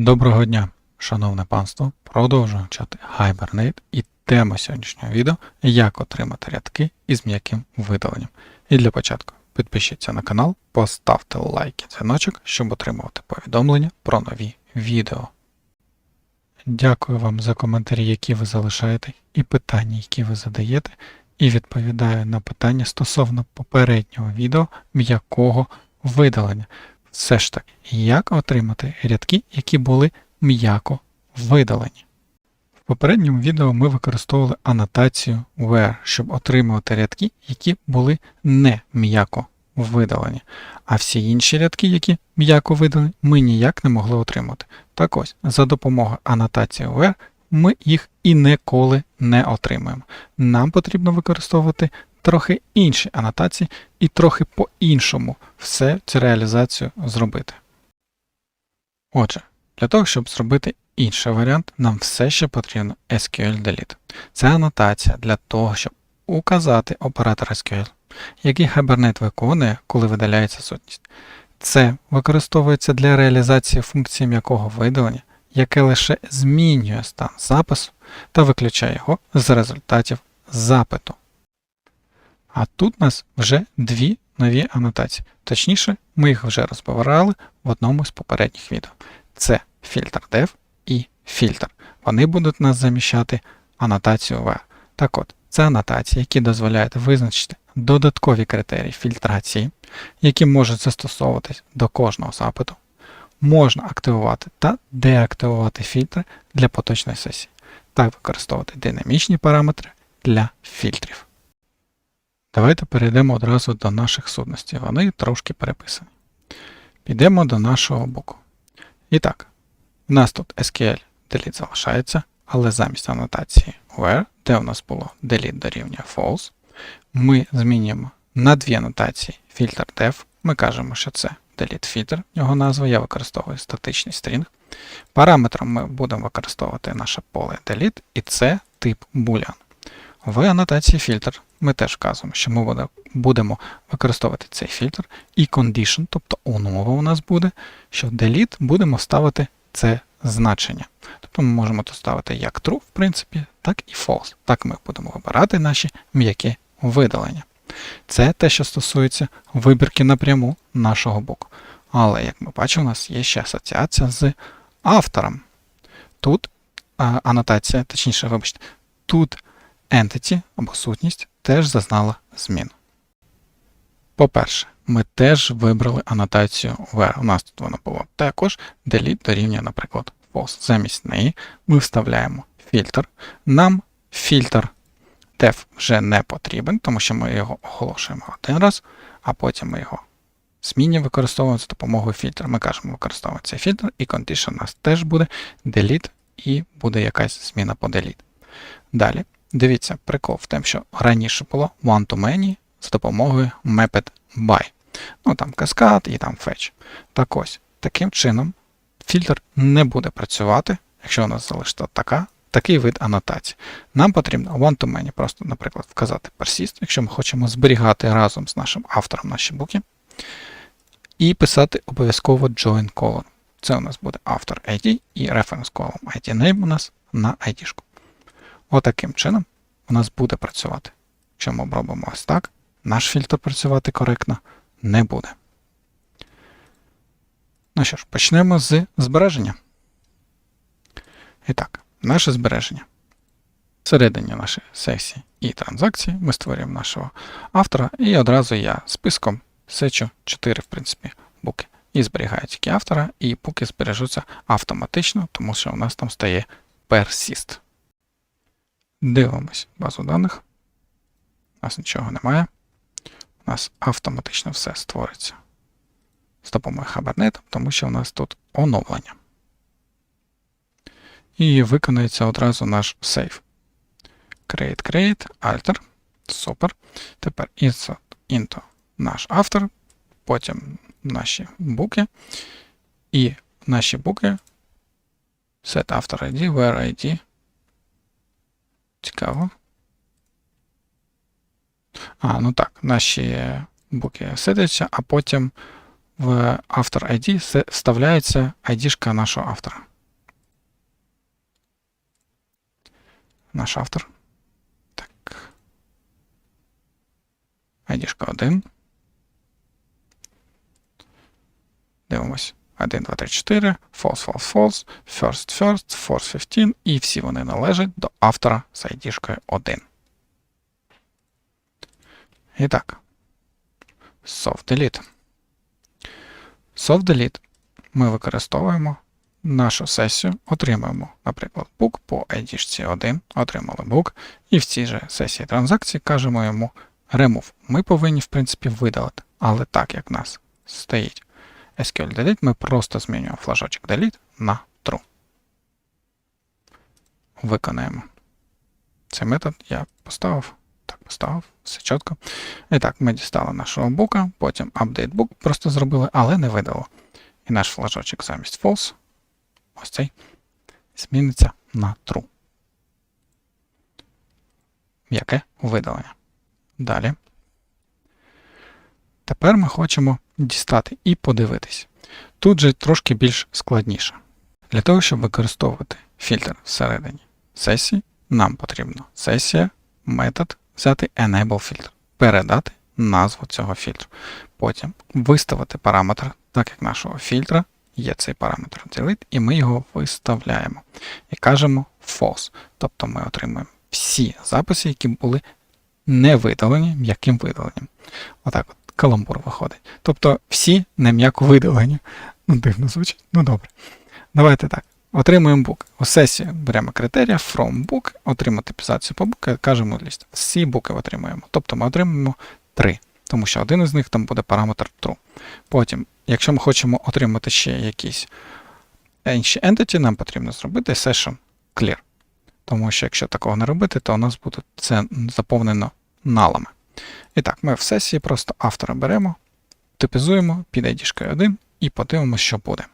Доброго дня, шановне панство. Продовжуємо чати Hibernate і тема сьогоднішнього відео як отримати рядки із м'яким видаленням. І для початку підпишіться на канал, поставте лайк і дзвіночок, щоб отримувати повідомлення про нові відео. Дякую вам за коментарі, які ви залишаєте, і питання, які ви задаєте, і відповідаю на питання стосовно попереднього відео м'якого видалення. Все ж таки, як отримати рядки, які були м'яко видалені. В попередньому відео ми використовували анотацію where, щоб отримувати рядки, які були не м'яко видалені. А всі інші рядки, які м'яко видалені, ми ніяк не могли отримати. Так ось, за допомогою анотації where ми їх і ніколи не отримаємо. Нам потрібно використовувати трохи інші анотації і трохи по-іншому все цю реалізацію зробити. Отже, для того, щоб зробити інший варіант, нам все ще потрібно SQL Delete. Це анотація для того, щоб указати оператор SQL, який Hibernate виконує, коли видаляється сутність. Це використовується для реалізації функції м'якого видалення, яке лише змінює стан запису та виключає його з результатів запиту. А тут у нас вже дві нові анотації. Точніше, ми їх вже розбирали в одному з попередніх відео. Це фільтр dev і фільтр. Вони будуть нас заміщати анотацію where. Так от, це анотації, які дозволяють визначити додаткові критерії фільтрації, які можуть застосовуватись до кожного запиту. Можна активувати та деактивувати фільтри для поточної сесії, та використовувати динамічні параметри для фільтрів. Давайте перейдемо одразу до наших сутностей. Вони трошки переписані. Підемо до нашого боку. І так, у нас тут SQL delete залишається, але замість анотації where, де у нас було delete дорівнює false, ми змінюємо на дві анотації def. Ми кажемо, що це delete filter, його назва, я використовую статичний стрінг. Параметром ми будемо використовувати наше поле delete, і це тип boolean. В анотації фільтр ми теж вказуємо, що ми будемо використовувати цей фільтр і condition, тобто умова у нас буде, що в delete будемо ставити це значення. Тобто ми можемо тут ставити як true, в принципі, так і false. Так ми будемо вибирати наші м'які видалення. Це те, що стосується вибірки напряму нашого боку. Але, як ми бачимо, у нас є ще асоціація з автором. Тут а, анотація, точніше, вибачте, тут entity або сутність теж зазнала змін. По-перше, ми теж вибрали анотацію where. У нас тут вона була також delete дорівнює, наприклад, false. Замість неї ми вставляємо фільтр. Нам фільтр def вже не потрібен, тому що ми його оголошуємо один раз, а потім ми його змінюємо, використовуємо за допомогою фільтра. Ми кажемо, використовуємо цей фільтр, і condition у нас теж буде delete, і буде якась зміна по delete. Далі. Дивіться, прикол в тому, що раніше було one-to-many за допомогою maped by. Ну там каскад і там fetch. Так ось, таким чином фільтр не буде працювати, якщо у нас залишиться така, такий вид анотації. Нам потрібно one-to-many, просто, наприклад, вказати persist, якщо ми хочемо зберігати разом з нашим автором наші буки. І писати обов'язково join column. Це у нас буде автор ID і reference column ID name у нас на ID. -шку. Отаким чином у нас буде працювати. Якщо ми робимо ось так, наш фільтр працювати коректно не буде. Ну що ж, почнемо з збереження. І так, наше збереження. Всередині нашої сесії і транзакції ми створюємо нашого автора, і одразу я списком сечу 4, в принципі, буки. І зберігаю тільки автора, і буки збережуться автоматично, тому що у нас там стає persist. Дивимось базу даних. У нас нічого немає. У нас автоматично все створиться з допомогою Hibernate, тому що у нас тут оновлення. І виконається одразу наш сейв. Create, create, alter. Супер. Тепер insert into наш автор, потім наші буки. І наші буки set author ID, where ID. Цікаво. А, ну так, наші буки сидяться, а потім в автор ID вставляється ID-шка нашого автора. Наш автор. Так. ID-шка 1. Дивимось. 1, 2, 3, 4, false, false, false, first, first, force 15, і всі вони належать до автора з ID 1. І так. Soft delete. Soft delete ми використовуємо нашу сесію, отримаємо, наприклад, book по ID 1, отримали book, і в цій же сесії транзакції кажемо йому remove. Ми повинні, в принципі, видалити. Але так як в нас стоїть SQL delete, ми просто змінюємо флажочок delete на true. Виконаємо. Цей метод я поставив. Так, поставив, все чітко. І так, ми дістали нашого бука, потім update book просто зробили, але не видало. І наш флажочок замість false, ось цей, зміниться на true. Яке видалення. Далі. Тепер ми хочемо дістати і подивитись. Тут же трошки більш складніше. Для того, щоб використовувати фільтр всередині сесії, нам потрібно сесія, метод, взяти Enable Filter, передати назву цього фільтру. Потім виставити параметр, так як нашого фільтра є цей параметр delete, і ми його виставляємо. І кажемо false. Тобто ми отримуємо всі записи, які були не видалені м'яким видаленням. Отак от каламбур виходить. Тобто всі не м'яко видалені. Ну, дивно звучить. Ну добре. Давайте так. Отримуємо book. У сесії беремо критерія from book, отримати типізацію по book, кажемо ліст. Всі буки отримуємо. Тобто ми отримуємо 3, тому що один із них там буде параметр true. Потім, якщо ми хочемо отримати ще якісь інші entity, нам потрібно зробити session clear. Тому що якщо такого не робити, то у нас буде це заповнено налами. І так, ми в сесії просто автора беремо, типізуємо під ID 1 і подивимося, що буде.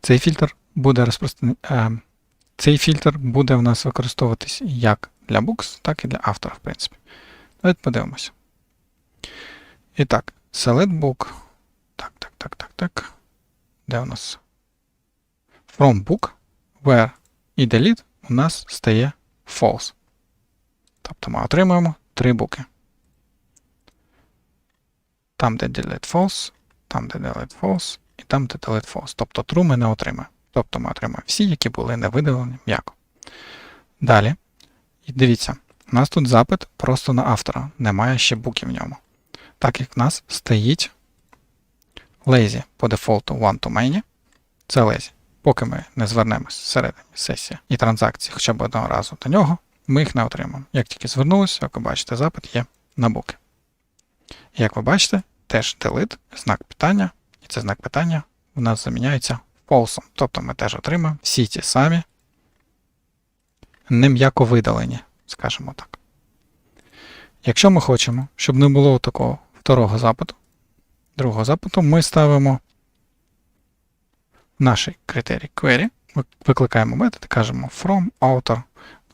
Цей фільтр буде розпростran... е, Цей фільтр буде в нас використовуватись як для Books, так і для автора, в принципі. Давайте подивимося. І так, select book. Так, так, так, так, так. Де у нас? From book, where і delete у нас стає false. Тобто ми отримуємо три буки. Там, де delete false, там, де delete false, і там, де delete false. Тобто true ми не отримаємо. Тобто ми отримаємо всі, які були не видалені м'яко. Далі. І дивіться, у нас тут запит просто на автора, немає ще буків в ньому. Так як в нас стоїть lazy по дефолту one to many, це lazy. Поки ми не звернемось всередині сесії і транзакції хоча б одного разу до нього, ми їх не отримаємо. Як тільки звернулися, як ви бачите, запит є на буки. Як ви бачите, теж delete, знак питання, і цей знак питання у нас заміняється false. Тобто ми теж отримаємо всі ті самі нем'яко видалені, скажімо так. Якщо ми хочемо, щоб не було такого второго запиту, другого запиту, ми ставимо наш критерій query, викликаємо метод і кажемо from author.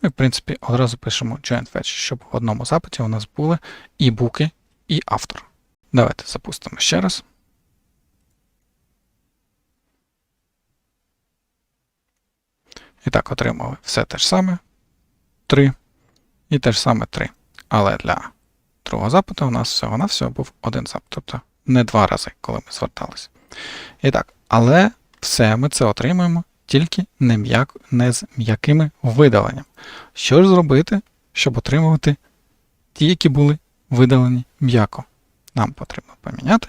Ну і, в принципі, одразу пишемо joint fetch, щоб в одному запиті у нас були і буки, і автор. Давайте запустимо ще раз. І так, отримали все те ж саме 3 і те ж саме 3. Але для другого запиту у нас всього-навсього був один запит, тобто не два рази, коли ми зверталися. І так, але все ми це отримуємо тільки не, м'як, не з м'якими видаленням. Що ж зробити, щоб отримувати ті, які були видалені м'яко? Нам потрібно поміняти,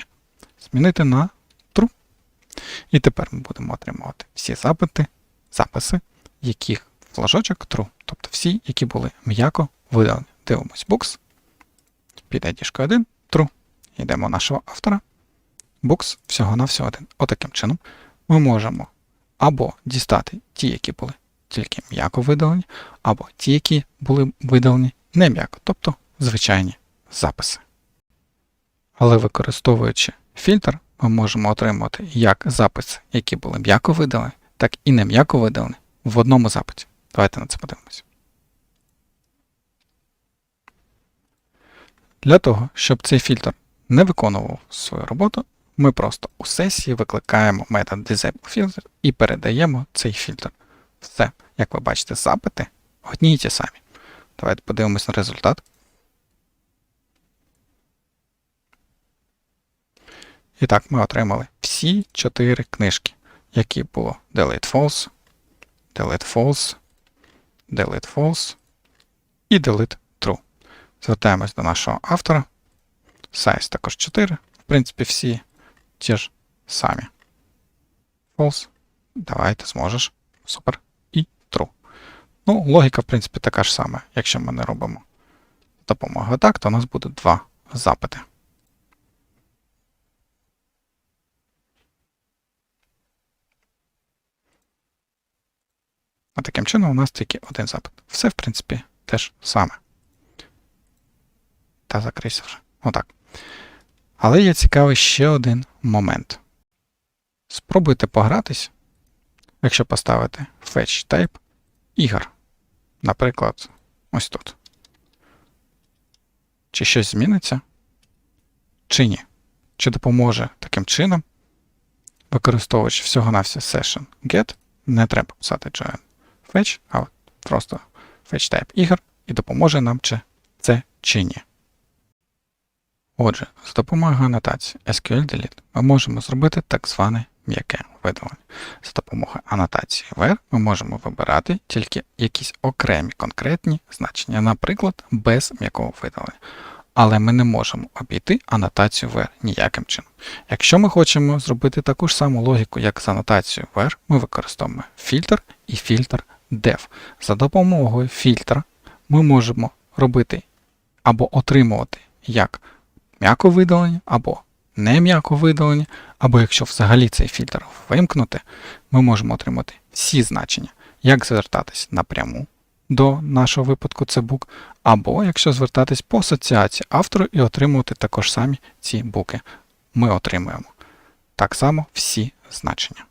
змінити на true. І тепер ми будемо отримувати всі запити, записи, яких флажочок true. Тобто всі, які були м'яко видалені. Дивимось books. Під ID 1 true. Йдемо нашого автора. Books всього-навсього один. Отаким чином ми можемо або дістати ті, які були тільки м'яко видалені, або ті, які були видалені не м'яко, тобто звичайні записи. Але використовуючи фільтр, ми можемо отримати як записи, які були м'яко видалені, так і не м'яко видалені в одному запиті. Давайте на це подивимося. Для того, щоб цей фільтр не виконував свою роботу, ми просто у сесії викликаємо метод DisableFilter і передаємо цей фільтр. Все, як ви бачите, запити одні й ті самі. Давайте подивимось на результат. І так, ми отримали всі чотири книжки, які було Delete False, Delete False, Delete False і Delete True. Звертаємось до нашого автора. Size також 4. В принципі, всі ті ж самі. False. Давайте зможеш. Супер. І True. Ну, логіка, в принципі, така ж сама. Якщо ми не робимо допомогу так, то у нас буде два запити. А таким чином у нас тільки один запит. Все, в принципі, теж саме. Та закрийся вже. Отак. Але є цікавий ще один момент. Спробуйте погратись, якщо поставити Fetch Type ігор. Наприклад, ось тут. Чи щось зміниться, чи ні. Чи допоможе таким чином, використовуючи всього-навсього session get, не треба писати join fetch, а просто fetch type ігор, і допоможе нам чи це чи ні. Отже, з допомогою анотації SQL Delete ми можемо зробити так зване м'яке видалення. За допомогою анотації where ми можемо вибирати тільки якісь окремі конкретні значення, наприклад, без м'якого видалення. Але ми не можемо обійти анотацію where ніяким чином. Якщо ми хочемо зробити таку ж саму логіку, як з анотацією where, ми використовуємо фільтр і фільтр def. За допомогою фільтра ми можемо робити або отримувати як м'яко видалення, або не м'яко видалення, або якщо взагалі цей фільтр вимкнути, ми можемо отримати всі значення, як звертатись напряму до нашого випадку це бук, або якщо звертатись по асоціації автору і отримувати також самі ці буки. Ми отримуємо так само всі значення.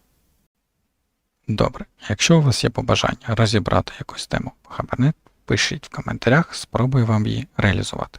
Добре, якщо у вас є побажання розібрати якусь тему по Хабернет, пишіть в коментарях, спробую вам її реалізувати.